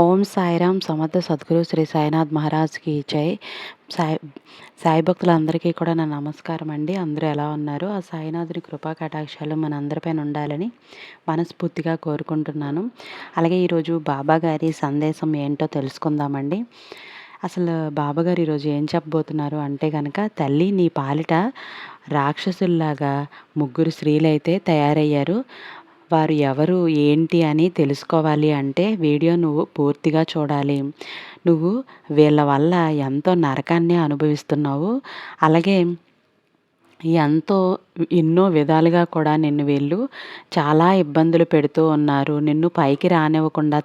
ఓం సాయిరామ్ సమర్థ సద్గురు శ్రీ సాయినాథ్ మహారాజ్కి జై. సాయి సాయి భక్తులందరికీ కూడా నా నమస్కారం అండి. అందరూ ఎలా ఉన్నారు? ఆ సాయినాథుని కృపా కటాక్షాలు మనందరిపైన ఉండాలని మనస్ఫూర్తిగా కోరుకుంటున్నాను. అలాగే ఈరోజు బాబా గారి సందేశం ఏంటో తెలుసుకుందామండి. అసలు బాబాగారు ఈరోజు ఏం చెప్పబోతున్నారు అంటే కనుక తల్లి నీ పాలిట రాక్షసుల్లాగా ముగ్గురు స్త్రీలైతే తయారయ్యారు. వారు ఎవరు ఏంటి అని తెలుసుకోవాలి అంటే వీడియో నువ్వు పూర్తిగా చూడాలి. నువ్వు వీళ్ళ వల్ల ఎంతో నరకాన్ని అనుభవిస్తున్నావు. అలాగే ఎంతో ఎన్నో విధాలుగా కూడా నిన్ను వీళ్ళు చాలా ఇబ్బందులు పెడుతూ ఉన్నారు. నిన్ను పైకి రానివ్వకుండా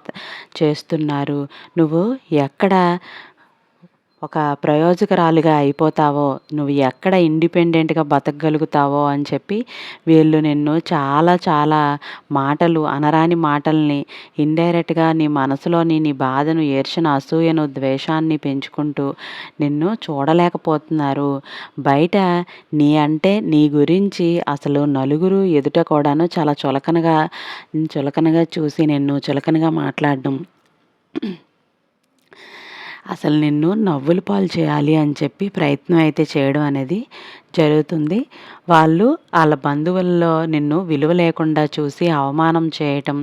చేస్తున్నారు. నువ్వు ఎక్కడ ఒక ప్రయోజకరాలుగా అయిపోతావో నువ్వు ఎక్కడ ఇండిపెండెంట్గా బతకగలుగుతావో అని చెప్పి వీళ్ళు నిన్ను చాలా చాలా మాటలు అనరాని మాటల్ని ఇండైరెక్ట్గా నీ మనసులోని నీ బాధను ఏర్చిన అసూయను ద్వేషాన్ని పెంచుకుంటూ నిన్ను చూడలేకపోతున్నారు. బయట నీ అంటే నీ గురించి అసలు నలుగురు ఎదుట కూడాను చాలా చులకనగా చులకనగా చూసి నిన్ను చులకనగా మాట్లాడడం. అసలు నిన్ను నవ్వులు పాలు చేయాలి అని చెప్పి ప్రయత్నం అయితే చేయడం అనేది జరుగుతుంది. వాళ్ళు వాళ్ళ బంధువుల్లో నిన్ను విలువ లేకుండా చూసి అవమానం చేయటం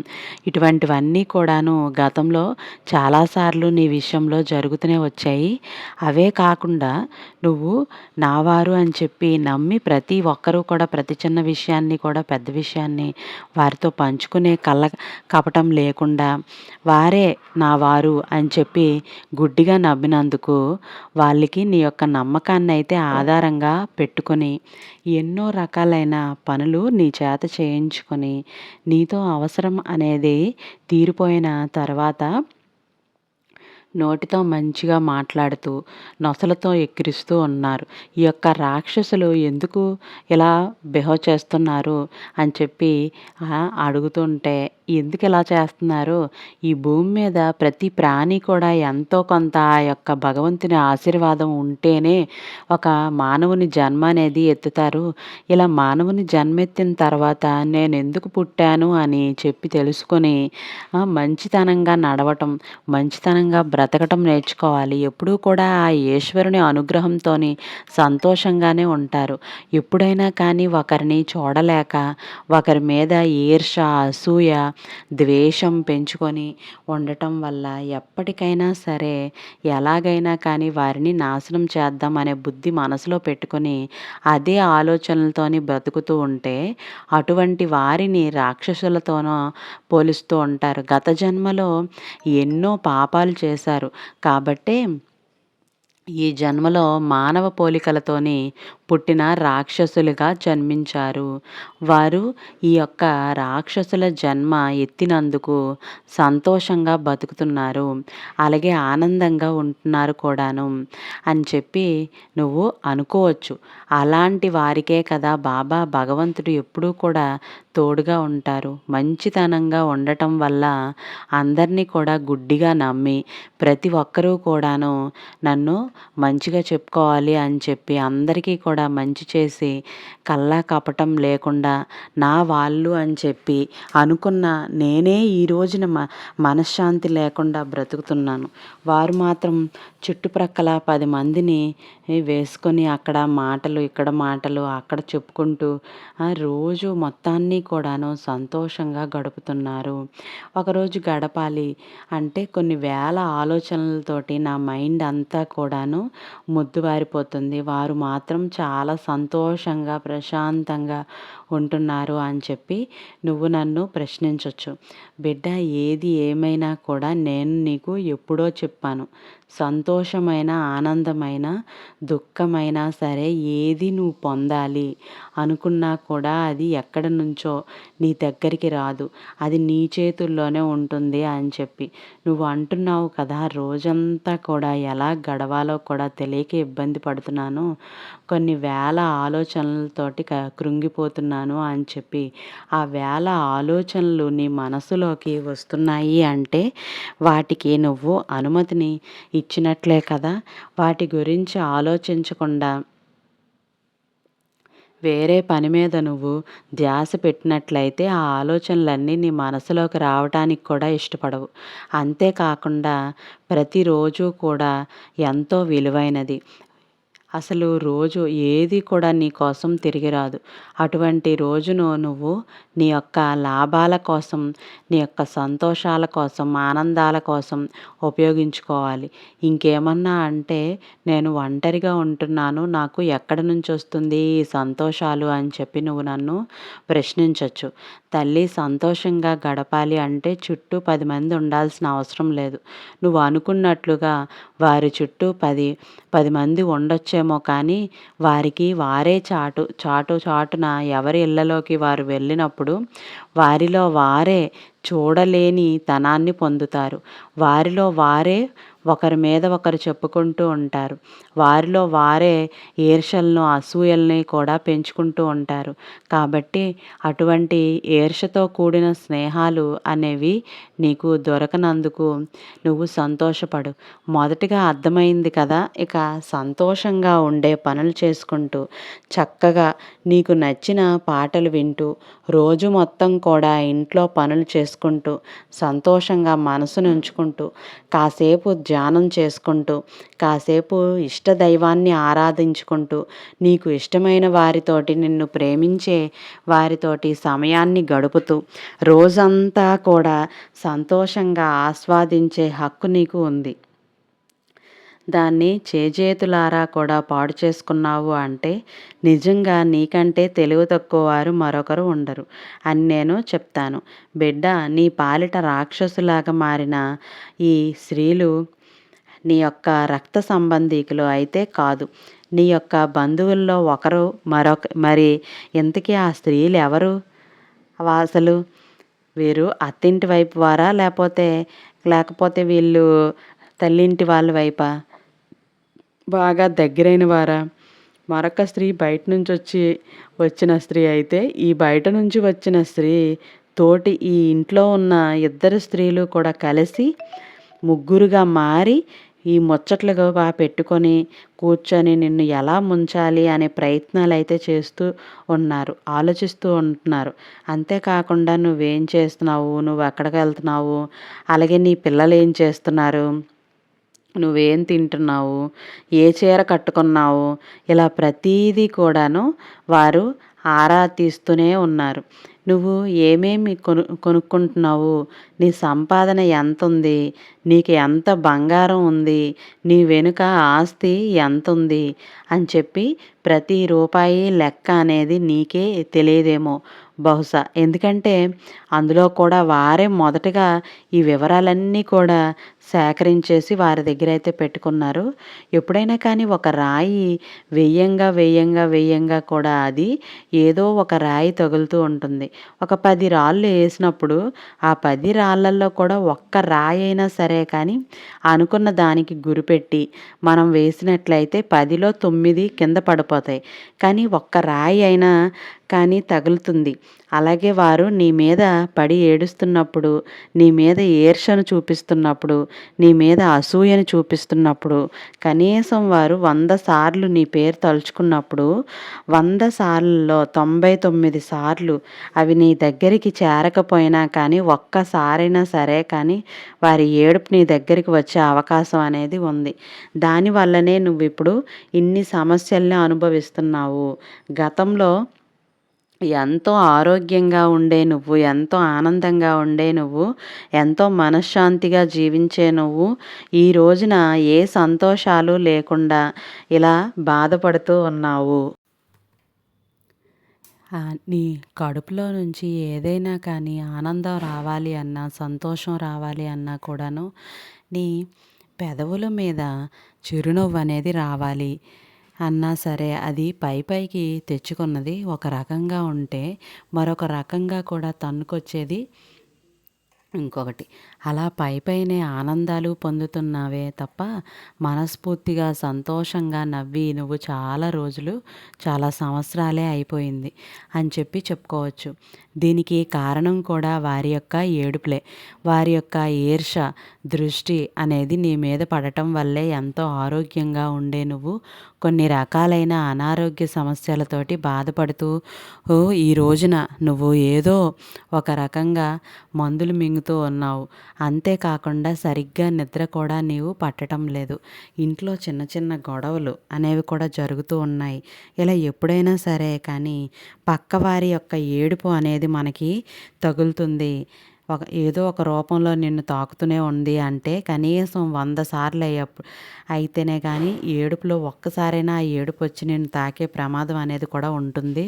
ఇటువంటివన్నీ కూడాను గతంలో చాలాసార్లు నీ విషయంలో జరుగుతూనే వచ్చాయి. అవే కాకుండా నువ్వు నావారు అని చెప్పి నమ్మి ప్రతి ఒక్కరూ కూడా ప్రతి చిన్న విషయాన్ని కూడా పెద్ద విషయాన్ని వారితో పంచుకునే కళ్ళ కపటం లేకుండా వారే నా వారు అని చెప్పి గుడ్డిగా నవ్వినందుకు వాళ్ళకి నీ యొక్క నమ్మకాన్ని అయితే ఆధారంగా పెట్టు పెట్టుకొని ఎన్నో రకాలైన పనులు నీ చేత చేయించుకొని నీతో అవసరం అనేది తీరిపోయిన తర్వాత నోటితో మంచిగా మాట్లాడుతూ నొసలతో ఎక్కిరిస్తూ ఉన్నారు. ఈ యొక్క రాక్షసులు ఎందుకు ఇలా బిహేవ్ చేస్తున్నారు? అని చెప్పి అడుగుతుంటే ఎందుకు ఇలా చేస్తున్నారు? ఈ భూమి మీద ప్రతి ప్రాణి కూడా ఎంతో కొంత ఆ యొక్క భగవంతుని ఆశీర్వాదం ఉంటేనే ఒక మానవుని జన్మ అనేది ఎత్తుతారు. ఇలా మానవుని జన్మెత్తిన తర్వాత నేను ఎందుకు పుట్టాను? అని చెప్పి తెలుసుకొని మంచితనంగా నడవటం మంచితనంగా బ్రతకటం నేర్చుకోవాలి. ఎప్పుడూ కూడా ఆ ఈశ్వరుని అనుగ్రహంతో సంతోషంగానే ఉంటారు. ఎప్పుడైనా కానీ ఒకరిని చూడలేక ఒకరి మీద ఈర్ష అసూయ ద్వేషం పెంచుకొని ఉండటం వల్ల ఎప్పటికైనా సరే ఎలాగైనా కానీ వారిని నాశనం చేద్దాం అనే బుద్ధి మనసులో పెట్టుకొని అదే ఆలోచనలతోని బ్రతుకుతూ ఉంటే అటువంటి వారిని రాక్షసులతోనో పోలుస్తూ ఉంటారు. గత జన్మలో ఎన్నో పాపాలు చేశారు. కాబట్టే ఈ జన్మలో మానవ పోలికలతోనే పుట్టిన రాక్షసులుగా జన్మించారు. వారు ఈ యొక్క రాక్షసుల జన్మ ఎత్తినందుకు సంతోషంగా బతుకుతున్నారు. అలాగే ఆనందంగా ఉంటున్నారు కూడాను అని చెప్పి నువ్వు అనుకోవచ్చు. అలాంటి వారికే కదా బాబా భగవంతుడు ఎప్పుడూ కూడా తోడుగా ఉంటారు. మంచితనంగా ఉండటం వల్ల అందరినీ కూడా గుడ్డిగా నమ్మి ప్రతి ఒక్కరూ కూడాను నన్ను మంచిగా చెప్పుకోవాలి అని చెప్పి అందరికీ కూడా మంచి చేసి కల్లా కపటం లేకుండా నా వాళ్ళు అని చెప్పి అనుకున్న నేనే ఈ రోజున మ మనశ్శాంతి లేకుండా బ్రతుకుతున్నాను. వారు మాత్రం చుట్టుప్రక్కల పది మందిని వేసుకొని అక్కడ మాటలు ఇక్కడ మాటలు అక్కడ చెప్పుకుంటూ రోజు మొత్తాన్ని కూడాను సంతోషంగా గడుపుతున్నారు. ఒకరోజు గడపాలి అంటే కొన్ని వేల ఆలోచనలతోటి నా మైండ్ అంతా కూడాను ముద్దువారిపోతుంది. వారు మాత్రం చాలా సంతోషంగా ప్రశాంతంగా ఉంటున్నారు అని చెప్పి నువ్వు నన్ను ప్రశ్నించవచ్చు బిడ్డ ఏది ఏమైనా కూడా నేను నీకు ఎప్పుడో చెప్పాను. సంతోషమైన ఆనందమైన దుఃఖమైనా సరే ఏది నువ్వు పొందాలి అనుకున్నా కూడా అది ఎక్కడ నుంచో నీ దగ్గరికి రాదు. అది నీ చేతుల్లోనే ఉంటుంది అని చెప్పి. నువ్వు అంటున్నావు కదా రోజంతా కూడా ఎలా గడవాలో కూడా తెలియక ఇబ్బంది పడుతున్నాను. కొన్ని వేల ఆలోచనలతోటి కృంగిపోతున్నాను. అని చెప్పి ఆ వేల ఆలోచనలు నీ మనసులోకి వస్తున్నాయి అంటే వాటికి నువ్వు అనుమతిని ఇచ్చినట్లే కదా. వాటి గురించి ఆలోచించకుండా వేరే పని మీద నువ్వు ధ్యాస పెట్టినట్లయితే ఆ ఆలోచనలన్నీ నీ మనసులోకి రావటానికి కూడా ఇష్టపడవు. అంతేకాకుండా ప్రతిరోజు కూడా ఎంతో విలువైనది. అసలు రోజు ఏది కూడా నీ కోసం తిరిగి రాదు. అటువంటి రోజును నువ్వు నీ యొక్క లాభాల కోసం నీ యొక్క సంతోషాల కోసం ఆనందాల కోసం ఉపయోగించుకోవాలి. ఇంకేమన్నా అంటే నేను ఒంటరిగా ఉంటున్నాను నాకు ఎక్కడి నుంచి వస్తుంది ఈ సంతోషాలు అని చెప్పి నువ్వు నన్ను ప్రశ్నించవచ్చు తల్లి సంతోషంగా గడపాలి అంటే చుట్టూ పది మంది ఉండాల్సిన అవసరం లేదు. నువ్వు అనుకున్నట్లుగా వారి చుట్టూ పది పది మంది ఉండొచ్చేమో కానీ వారికి వారే చాటు చాటు చాటున ఎవరి ఇళ్ళలోకి వారు వెళ్ళినప్పుడు వారిలో వారే చూడలేని తనాన్ని పొందుతారు. వారిలో వారే ఒకరి మీద ఒకరు చెప్పుకుంటూ ఉంటారు. వారిలో వారే ఈర్షలను అసూయల్ని కూడా పెంచుకుంటూ ఉంటారు. కాబట్టి అటువంటి ఈర్షతో కూడిన స్నేహాలు అనేవి నీకు దొరకనందుకు నువ్వు సంతోషపడు. మొదటిగా అర్థమైంది కదా ఇక సంతోషంగా ఉండే పనులు చేసుకుంటూ చక్కగా నీకు నచ్చిన పాటలు వింటూ రోజు మొత్తం కూడా ఇంట్లో పనులు చేసుకుంటూ సంతోషంగా మనసును ఉంచుకుంటూ కాసేపు ధ్యానం చేసుకుంటూ కాసేపు ఇష్ట దైవాన్ని ఆరాధించుకుంటూ నీకు ఇష్టమైన వారితోటి నిన్ను ప్రేమించే వారితోటి సమయాన్ని గడుపుతూ రోజంతా కూడా సంతోషంగా ఆస్వాదించే హక్కు నీకు ఉంది. దాన్ని చేజేతులారా కూడా పాడు చేసుకున్నావు అంటే నిజంగా నీకంటే తెలివి తక్కువ వారు మరొకరు ఉండరు. అని నేను చెప్తాను. బిడ్డ నీ పాలిట రాక్షసులాగా మారిన ఈ స్త్రీలు నీ యొక్క రక్త సంబంధీకులు అయితే కాదు. నీ యొక్క బంధువుల్లో ఒకరు మరొక మరి ఇంతకీ ఆ స్త్రీలు ఎవరు? అసలు వీరు అత్తింటి వైపు వారా లేకపోతే లేకపోతే వీళ్ళు తల్లింటి వాళ్ళ వైపా? బాగా దగ్గరైన వారా? మరొక స్త్రీ బయట నుంచి వచ్చి వచ్చిన స్త్రీ అయితే ఈ బయట నుంచి వచ్చిన స్త్రీ తోటి ఈ ఇంట్లో ఉన్న ఇద్దరు స్త్రీలు కూడా కలిసి ముగ్గురుగా మారి ఈ ముచ్చట్లుగా పెట్టుకొని కూర్చొని నిన్ను ఎలా ముంచాలి అనే ప్రయత్నాలు అయితే చేస్తూ ఉన్నారు ఆలోచిస్తూ ఉంటున్నారు. అంతేకాకుండా నువ్వేం చేస్తున్నావు? నువ్వు ఎక్కడికి వెళ్తున్నావు? అలాగే నీ పిల్లలు ఏం చేస్తున్నారు? నువ్వేం తింటున్నావు? ఏ చీర కట్టుకున్నావు? ఇలా ప్రతీదీ కూడాను వారు ఆరా తీస్తూనే ఉన్నారు. నువ్వు ఏమేమి కొను కొనుక్కుంటున్నావు? నీ సంపాదన ఎంత ఉంది నీకు ఎంత బంగారం ఉంది? నీ వెనుక ఆస్తి ఎంత ఉంది అని చెప్పి ప్రతి రూపాయి లెక్క అనేది నీకే తెలియదేమో. బహుశా. ఎందుకంటే అందులో కూడా వారే మొదటగా ఈ వివరాలన్నీ కూడా సేకరించేసి వారి దగ్గర అయితే పెట్టుకున్నారు. ఎప్పుడైనా కానీ ఒక రాయి వెయ్యంగా వెయ్యంగా వెయ్యంగా కూడా అది ఏదో ఒక రాయి తగులుతూ ఉంటుంది. ఒక పది రాళ్ళు వేసినప్పుడు ఆ పది రాళ్ళల్లో కూడా ఒక్క రాయి అయినా సరే కానీ అనుకున్న దానికి గురిపెట్టి మనం వేసినట్లయితే పదిలో తొమ్మిది కింద పడిపోతాయి. కానీ ఒక్క రాయి అయినా కానీ తగులుతుంది. అలాగే వారు నీ మీద పడి ఏడుస్తున్నప్పుడు నీ మీద ఈర్షను చూపిస్తున్నప్పుడు నీ మీద అసూయను చూపిస్తున్నప్పుడు కనీసం వారు వంద సార్లు నీ పేరు తలుచుకున్నప్పుడు వంద సార్లలో తొంభై తొమ్మిది సార్లు అవి నీ దగ్గరికి చేరకపోయినా కానీ ఒక్కసారైనా సరే కానీ వారి ఏడుపు నీ దగ్గరికి వచ్చే అవకాశం అనేది ఉంది. దానివల్లనే నువ్వు ఇప్పుడు ఇన్ని సమస్యల్ని అనుభవిస్తున్నావు. గతంలో ఎంతో ఆరోగ్యంగా ఉండే నువ్వు ఎంతో ఆనందంగా ఉండే నువ్వు ఎంతో మనశ్శాంతిగా జీవించే నువ్వు ఈ రోజున ఏ సంతోషాలు లేకుండా ఇలా బాధపడుతూ ఉన్నావు? నీ కడుపులో నుంచి ఏదైనా కానీ ఆనందం రావాలి అన్నా సంతోషం రావాలి అన్నా కూడాను నీ పెదవుల మీద చిరునవ్వు అనేది రావాలి. అన్నా సరే అది పై పైకి తెచ్చుకున్నది ఒక రకంగా ఉంటే మరొక రకంగా కూడా తన్నుకొచ్చేది ఇంకొకటి. అలా పై పైనే ఆనందాలు పొందుతున్నావే తప్ప మనస్ఫూర్తిగా సంతోషంగా నవ్వి నువ్వు చాలా రోజులు చాలా సంవత్సరాలే అయిపోయింది అని చెప్పి చెప్పుకోవచ్చు. దీనికి కారణం కూడా వారి యొక్క ఏడుపులే. వారి యొక్క ఈర్ష దృష్టి అనేది నీ మీద పడటం వల్లే ఎంతో ఆరోగ్యంగా ఉండే నువ్వు. కొన్ని రకాలైన అనారోగ్య సమస్యలతోటి బాధపడుతూ ఈ రోజున నువ్వు ఏదో ఒక రకంగా మందులు మింగుతూ ఉన్నావు. అంతేకాకుండా సరిగ్గా నిద్ర కూడా నీవు పట్టడం లేదు. ఇంట్లో చిన్న చిన్న గొడవలు అనేవి కూడా జరుగుతూ ఉన్నాయి. ఇలా ఎప్పుడైనా సరే కానీ పక్కవారి యొక్క ఏడుపు అనేది మనకి తగులుతుంది. ఒక ఏదో ఒక రూపంలో నిన్ను తాకుతూనే ఉంది అంటే కనీసం వంద సార్లు అయ్యప్పుడు అయితేనే కానీ ఏడుపులో ఒక్కసారైనా ఆ ఏడుపు వచ్చి నేను తాకే ప్రమాదం అనేది కూడా ఉంటుంది.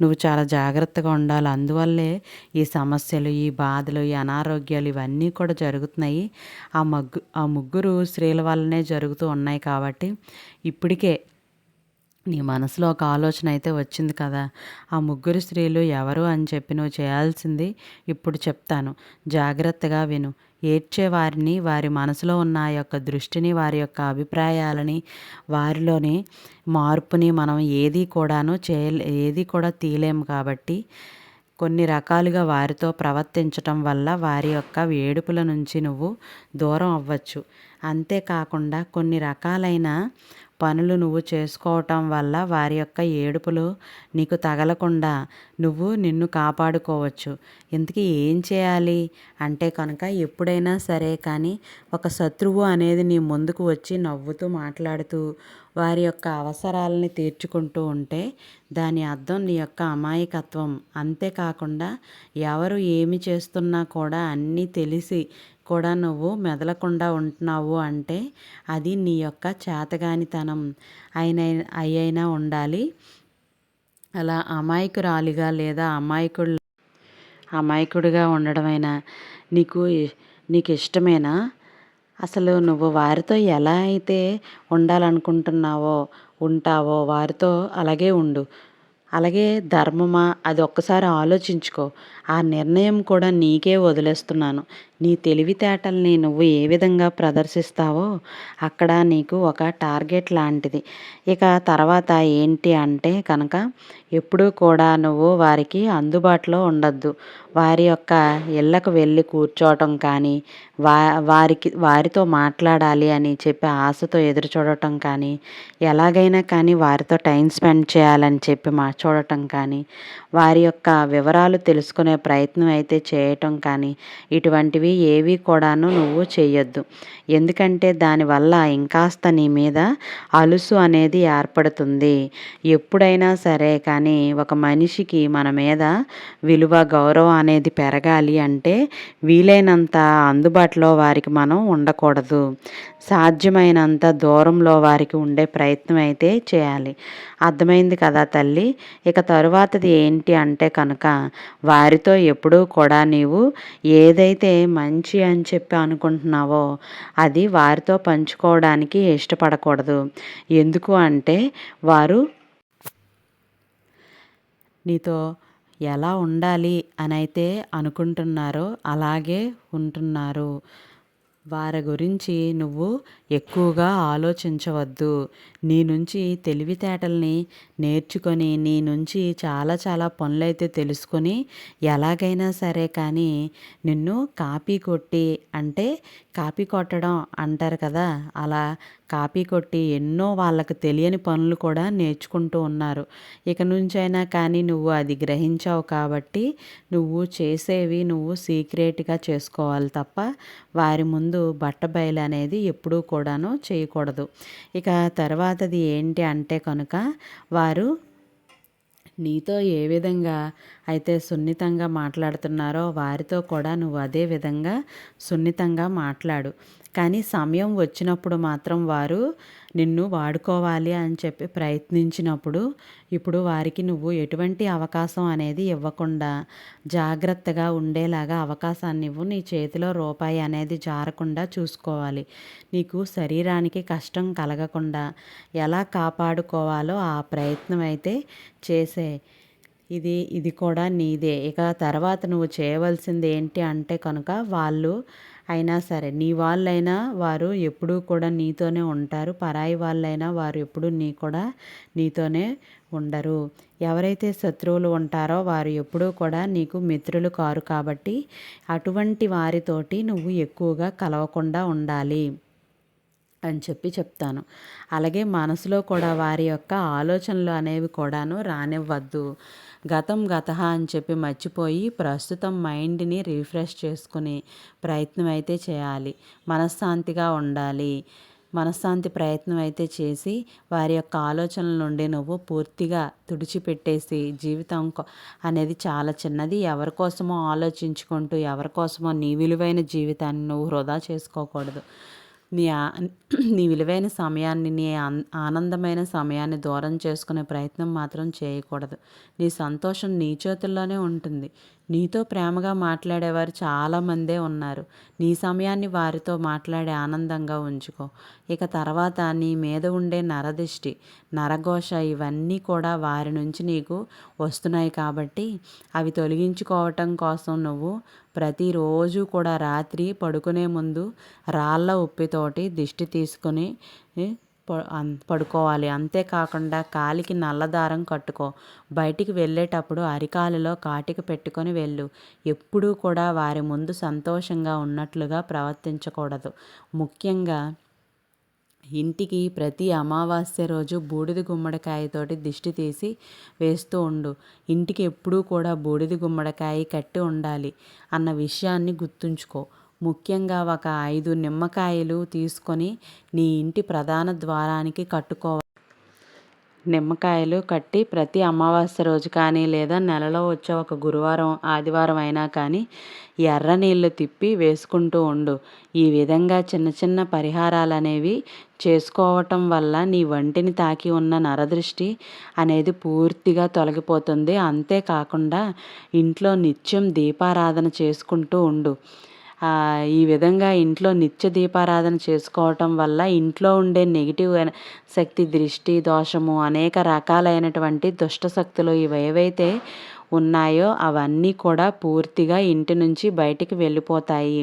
నువ్వు చాలా జాగ్రత్తగా ఉండాలి. అందువల్లే ఈ సమస్యలు ఈ బాధలు ఈ అనారోగ్యాలు ఇవన్నీ కూడా జరుగుతున్నాయి. ఆ మగ్గు ఆ ముగ్గురు స్త్రీల వల్లనే జరుగుతూ ఉన్నాయి కాబట్టి ఇప్పటికే నీ మనసులో ఒక ఆలోచన అయితే వచ్చింది కదా. ఆ ముగ్గురు స్త్రీలు ఎవరు అని చెప్పి నువ్వు చేయాల్సింది ఇప్పుడు చెప్తాను. జాగ్రత్తగా విను. ఏడ్చే వారిని వారి మనసులో ఉన్న ఆ యొక్క దృష్టిని వారి యొక్క అభిప్రాయాలని వారిలోని మార్పుని మనం ఏది కూడాను చేయలే ఏది కూడా తీయలేము కాబట్టి కొన్ని రకాలుగా వారితో ప్రవర్తించటం వల్ల వారి యొక్క ఏడుపుల నుంచి నువ్వు దూరం అవ్వచ్చు. అంతేకాకుండా కొన్ని రకాలైన పనులు నువ్వు చేసుకోవటం వల్ల వారి యొక్క ఏడుపులు నీకు తగలకుండా నువ్వు నిన్ను కాపాడుకోవచ్చు. ఇంతకీ ఏం చేయాలి? అంటే కనుక ఎప్పుడైనా సరే కానీ ఒక శత్రువు అనేది నీ ముందుకు వచ్చి నవ్వుతూ మాట్లాడుతూ వారి యొక్క అవసరాలని తీర్చుకుంటూ ఉంటే దాని అర్థం నీ యొక్క అమాయకత్వం. అంతేకాకుండా ఎవరు ఏమి చేస్తున్నా కూడా అన్నీ తెలిసి కూడా నువ్వు మెదలకుండా ఉంటున్నావు అంటే అది నీ యొక్క చేతగానితనం. అయిన అయ్యైనా ఉండాలి. అలా అమాయకురాలిగా లేదా అమాయకుడు అమాయకుడిగా ఉండడమైనా నీకు నీకు ఇష్టమేనా అసలు నువ్వు వారితో ఎలా అయితే ఉండాలనుకుంటున్నావో ఉంటావో వారితో అలాగే ఉండు. అలాగే ధర్మమా అది ఒక్కసారి ఆలోచించుకో. ఆ నిర్ణయం కూడా నీకే వదిలేస్తున్నాను. నీ తెలివితేటల్ని నువ్వు ఏ విధంగా ప్రదర్శిస్తావో అక్కడ నీకు ఒక టార్గెట్ లాంటిది. ఇక తర్వాత ఏంటి అంటే కనుక ఎప్పుడూ కూడా నువ్వు వారికి అందుబాటులో ఉండద్దు. వారి యొక్క ఇళ్ళకు వెళ్ళి కూర్చోవటం కానీ వా వారికి వారితో మాట్లాడాలి అని చెప్పి ఆశతో ఎదురు చూడటం కానీ ఎలాగైనా కానీ వారితో టైం స్పెండ్ చేయాలని చెప్పి మా చూడటం కానీ వారి యొక్క వివరాలు తెలుసుకునే ప్రయత్నం అయితే చేయటం కానీ ఇటువంటివి ఏవి కూడాను నువ్వు చేయొద్దు ఎందుకంటే దానివల్ల ఇంకాస్త నీ మీద అలుసు అనేది ఏర్పడుతుంది. ఎప్పుడైనా సరే కానీ ఒక మనిషికి మన మీద విలువ గౌరవం అనేది పెరగాలి అంటే వీలైనంత అందుబాటులో వారికి మనం ఉండకూడదు. సాధ్యమైనంత దూరంలో వారికి ఉండే ప్రయత్నం అయితే చేయాలి. అర్థమైంది కదా తల్లి. ఇక తరువాతది ఏంటి అంటే కనుక వారితో ఎప్పుడూ కూడా నీవు ఏదైతే మంచి అని చెప్పి అనుకుంటున్నావో అది వారితో పంచుకోవడానికి ఇష్టపడకూడదు. ఎందుకు అంటే వారు నీతో ఎలా ఉండాలి అని అయితే అనుకుంటున్నారో అలాగే ఉంటున్నారు. వారి గురించి నువ్వు ఎక్కువగా ఆలోచించవద్దు. నీ నుంచి తెలివితేటల్ని నేర్చుకొని నీ నుంచి చాలా చాలా పనులైతే తెలుసుకొని ఎలాగైనా సరే కానీ నిన్ను కాపీ కొట్టి అంటే కాపీ కొట్టడం అంటారు కదా అలా కాపీ కొట్టి ఎన్నో వాళ్ళకు తెలియని పనులు కూడా నేర్చుకుంటూ ఉన్నారు. ఇక నుంచైనా కానీ నువ్వు అది గ్రహించావు కాబట్టి నువ్వు చేసేవి నువ్వు సీక్రెట్గా చేసుకోవాలి తప్ప వారి ముందు బట్ట బయలు అనేది ఎప్పుడూ కూడాను చేయకూడదు. ఇక తర్వాత తర్వాతది ఏంటి అంటే కనుక వారు నీతో ఏ విధంగా అయితే సున్నితంగా మాట్లాడుతున్నారో వారితో కూడా నువ్వు అదే విధంగా సున్నితంగా మాట్లాడు. కానీ సమయం వచ్చినప్పుడు మాత్రం వారు నిన్ను వాడుకోవాలి అని చెప్పి ప్రయత్నించినప్పుడు ఇప్పుడు వారికి నువ్వు ఎటువంటి అవకాశం అనేది ఇవ్వకుండా జాగ్రత్తగా ఉండేలాగా అవకాశాన్ని ఇవ్వు. నీ చేతిలో రూపాయి అనేది జారకుండా చూసుకోవాలి. నీకు శరీరానికి కష్టం కలగకుండా ఎలా కాపాడుకోవాలో ఆ ప్రయత్నం అయితే చేసే. ఇది ఇది కూడా నీదే. ఇక తర్వాత నువ్వు చేయవలసింది ఏంటి అంటే కనుక వాళ్ళు అయినా సరే నీ వాళ్ళైనా వారు ఎప్పుడూ కూడా నీతోనే ఉంటారు. పరాయి వాళ్ళైనా వారు ఎప్పుడూ నీ కూడా నీతోనే ఉండరు. ఎవరైతే శత్రువులు ఉంటారో వారు ఎప్పుడూ కూడా నీకు మిత్రులు కారు కాబట్టి అటువంటి వారితోటి నువ్వు ఎక్కువగా కలవకుండా ఉండాలి. అని చెప్పి చెప్తాను. అలాగే మనసులో కూడా వారి యొక్క ఆలోచనలు అనేవి కూడాను రానివ్వద్దు. గతం గత అని చెప్పి మర్చిపోయి ప్రస్తుతం మైండ్ని రీఫ్రెష్ చేసుకుని ప్రయత్నం అయితే చేయాలి. మనశ్శాంతిగా ఉండాలి. మనశ్శాంతి ప్రయత్నం అయితే చేసి వారి యొక్క ఆలోచనల నుండి నువ్వు పూర్తిగా తుడిచిపెట్టేసి జీవితం అనేది చాలా చిన్నది. ఎవరి కోసమో ఆలోచించుకుంటూ ఎవరి కోసమో నీ విలువైన జీవితాన్ని నువ్వు వృధా చేసుకోకూడదు. నీ నీ విలువైన సమయాన్ని నీ ఆనందమైన సమయాన్ని దూరం చేసుకునే ప్రయత్నం మాత్రం చేయకూడదు. నీ సంతోషం నీ చేతుల్లోనే ఉంటుంది. నీతో ప్రేమగా మాట్లాడేవారు చాలామందే ఉన్నారు. నీ సమయాన్ని వారితో మాట్లాడే ఆనందంగా ఉంచుకో. ఇక తర్వాత నీ మీద ఉండే నరదిష్టి నరఘోష ఇవన్నీ కూడా వారి నుంచి నీకు వస్తున్నాయి కాబట్టి అవి తొలగించుకోవటం కోసం నువ్వు ప్రతిరోజు కూడా రాత్రి పడుకునే ముందు రాళ్ళ ఉప్పితోటి దిష్టి తీసుకొని పడుకోవాలి. అంతేకాకుండా కాలికి నల్లదారం కట్టుకో. బయటికి వెళ్ళేటప్పుడు అరికాలలో కాటికి పెట్టుకొని వెళ్ళు. ఎప్పుడూ కూడా వారి ముందు సంతోషంగా ఉన్నట్లుగా ప్రవర్తించకూడదు. ముఖ్యంగా ఇంటికి ప్రతి అమావాస్య రోజు బూడిద గుమ్మడికాయతోటి దిష్టి తీసి వేస్తూ ఉండు. ఇంటికి ఎప్పుడూ కూడా బూడిద గుమ్మడికాయ కట్టి ఉండాలి అన్న విషయాన్ని గుర్తుంచుకో. ముఖ్యంగా ఒక ఐదు నిమ్మకాయలు తీసుకొని నీ ఇంటి ప్రధాన ద్వారానికి కట్టుకోవాలి. నిమ్మకాయలు కట్టి ప్రతి అమావాస్య రోజు కానీ లేదా నెలలో వచ్చే ఒక గురువారం ఆదివారం అయినా కానీ ఎర్ర నీళ్ళు తిప్పి వేసుకుంటూ ఉండు. ఈ విధంగా చిన్న చిన్న పరిహారాలు అనేవి చేసుకోవటం వల్ల నీ వంటిని తాకి ఉన్న నరదృష్టి అనేది పూర్తిగా తొలగిపోతుంది. అంతేకాకుండా ఇంట్లో నిత్యం దీపారాధన చేసుకుంటూ ఉండు. ఈ విధంగా ఇంట్లో నిత్య దీపారాధన చేసుకోవటం వల్ల ఇంట్లో ఉండే నెగిటివ్ శక్తి దృష్టి దోషము అనేక రకాలైనటువంటి దుష్ట శక్తులు ఇవేవైతే ఉన్నాయో అవన్నీ కూడా పూర్తిగా ఇంటి నుంచి బయటికి వెళ్ళిపోతాయి.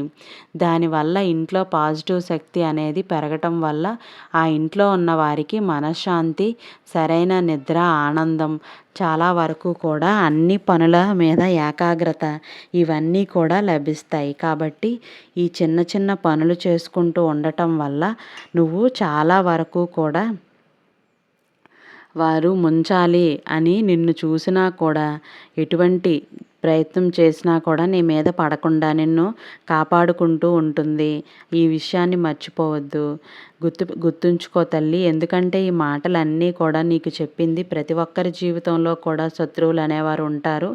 దానివల్ల ఇంట్లో పాజిటివ్ శక్తి అనేది పెరగటం వల్ల ఆ ఇంట్లో ఉన్న వారికి మనశ్శాంతి సరైన నిద్ర ఆనందం చాలా వరకు కూడా అన్ని పనుల మీద ఏకాగ్రత ఇవన్నీ కూడా లభిస్తాయి. కాబట్టి ఈ చిన్న చిన్న పనులు చేసుకుంటూ ఉండటం వల్ల నువ్వు చాలా వరకు కూడా వారు ముంచాలి అని నిన్ను చూసినా కూడా ఎటువంటి ప్రయత్నం చేసినా కూడా నీ మీద పడకుండా నిన్ను కాపాడుకుంటూ ఉంటుంది. ఈ విషయాన్ని మర్చిపోవద్దు. గుర్తు గుర్తుంచుకో తల్లి. ఎందుకంటే ఈ మాటలన్నీ కూడా నీకు చెప్పింది ప్రతి ఒక్కరి జీవితంలో కూడా శత్రువులు అనేవారు ఉంటారు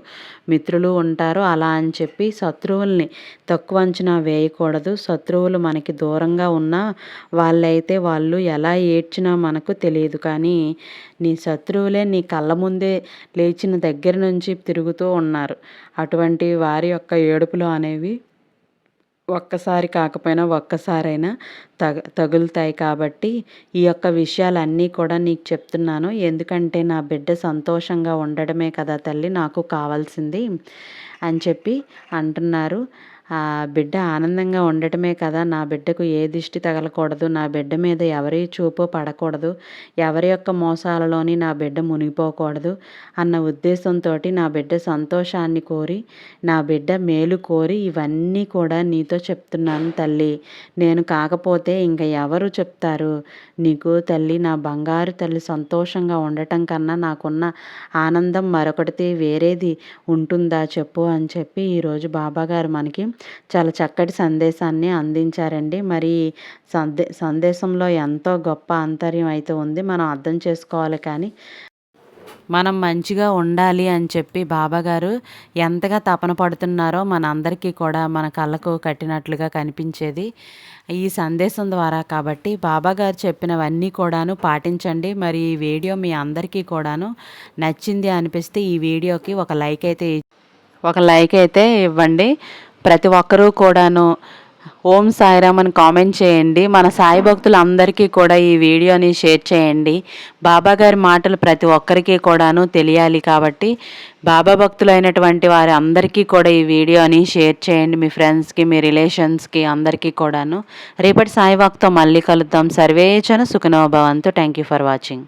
మిత్రులు ఉంటారు. అలా అని చెప్పి శత్రువుల్ని తక్కువ అంచనా వేయకూడదు. శత్రువులు మనకి దూరంగా ఉన్నా వాళ్ళైతే వాళ్ళు ఎలా ఏడ్చినా మనకు తెలియదు. కానీ నీ శత్రువులే నీ కళ్ళ ముందే లేచిన దగ్గర నుంచి తిరుగుతూ ఉన్నారు. అటువంటి వారి యొక్క ఏడుపులు అనేవి ఒక్కసారి కాకపోయినా ఒక్కసారైనా తగ తగులుతాయి కాబట్టి ఈ యొక్క విషయాలన్నీ కూడా నీకు చెప్తున్నాను. ఎందుకంటే నా బిడ్డ సంతోషంగా ఉండడమే కదా తల్లి నాకు కావాల్సింది అని చెప్పి అంటున్నారు. బిడ్డ ఆనందంగా ఉండటమే కదా. నా బిడ్డకు ఏ దిష్టి తగలకూడదు. నా బిడ్డ మీద ఎవరి చూపు పడకూడదు. ఎవరి యొక్క మోసాలలోని నా బిడ్డ మునిగిపోకూడదు అన్న ఉద్దేశంతో నా బిడ్డ సంతోషాన్ని కోరి నా బిడ్డ మేలు కోరి ఇవన్నీ కూడా నీతో చెప్తున్నాను తల్లి. నేను కాకపోతే ఇంకా ఎవరు చెప్తారు? నీకు తల్లి నా బంగారు తల్లి సంతోషంగా ఉండటం కన్నా నాకున్న ఆనందం మరొకటి వేరేది ఉంటుందా చెప్పు అని చెప్పి ఈరోజు బాబాగారు మనకి చాలా చక్కటి సందేశాన్ని అందించారండి. మరి సందే సందేశంలో ఎంతో గొప్ప ఆంతర్యం అయితే ఉంది. మనం అర్థం చేసుకోవాలి కానీ. మనం మంచిగా ఉండాలి అని చెప్పి బాబాగారు ఎంతగా తపన పడుతున్నారో మన అందరికీ కూడా మన కళ్ళకు కట్టినట్లుగా కనిపించేది ఈ సందేశం ద్వారా. కాబట్టి బాబాగారు చెప్పినవన్నీ కూడాను పాటించండి. మరి ఈ వీడియో మీ అందరికీ కూడాను నచ్చింది అనిపిస్తే ఈ వీడియోకి ఒక లైక్ అయితే ఒక లైక్ అయితే ఇవ్వండి. ప్రతి ఒక్కరూ కూడాను ఓం సాయిరామ్ అని కామెంట్ చేయండి. మన సాయి భక్తులందరికీ కూడా ఈ వీడియోని షేర్ చేయండి. బాబా గారి మాటలు ప్రతి ఒక్కరికి కూడాను తెలియాలి కాబట్టి బాబా భక్తులైనటువంటి వారి అందరికీ కూడా ఈ వీడియోని షేర్ చేయండి. మీ ఫ్రెండ్స్కి మీ రిలేషన్స్కి అందరికీ కూడాను. రేపటి సాయి మళ్ళీ కలుద్దాం. సర్వేచన సుఖనోభవంతు థ్యాంక్ యూ ఫర్ వాచింగ్